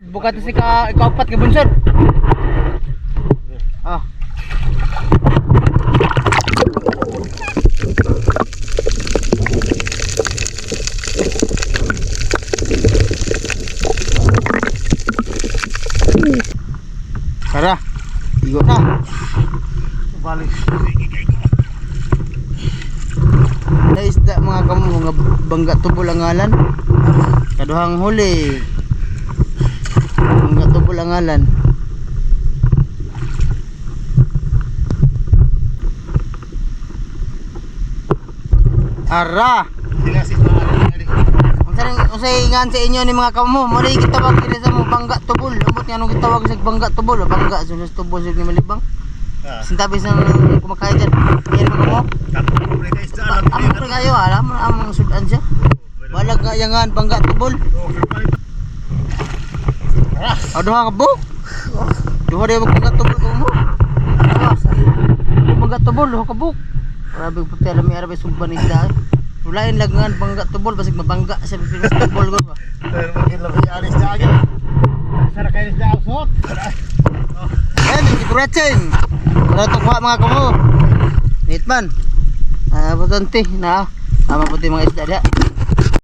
Bukat si ka ikaupat ka bunsod. Ah. Tara. Igo na. Balik. Na isda mga kamo mga bangga tubol ang ngalan. Kaduhang huli. Bangga tubol ang ngalan. Ara. Unsay unsay ngan sa inyo ni mga kamo, mo rin gitawag diri sa mo bangga tubol. Ambot nga anong gitawag sa bangga tubol, o bangga sunos tubol sa ni malibang. Ah, Sintabi sa kumakain dyan. Yan mga kamo. tapos kayo sa alam. Pa kayo, alam mo amang sudan siya. Balag nga yangan bangga tubol. Aduh ka bu. Duha dia bangga tubol ko mo. Bangga tubol duha ka bu. Grabe puti alam mi arabe sumban isda. eh. Ulain lagngan bangga tubol basig mabangga sa Pilipinas tubol ko ba. Pero maging labi alis na agad. Sarap kayo sa ausot. Ayan, thank you for watching. Para kuha mga kamo. Hitman. Ah, uh, na. Ama puti mga isda dia.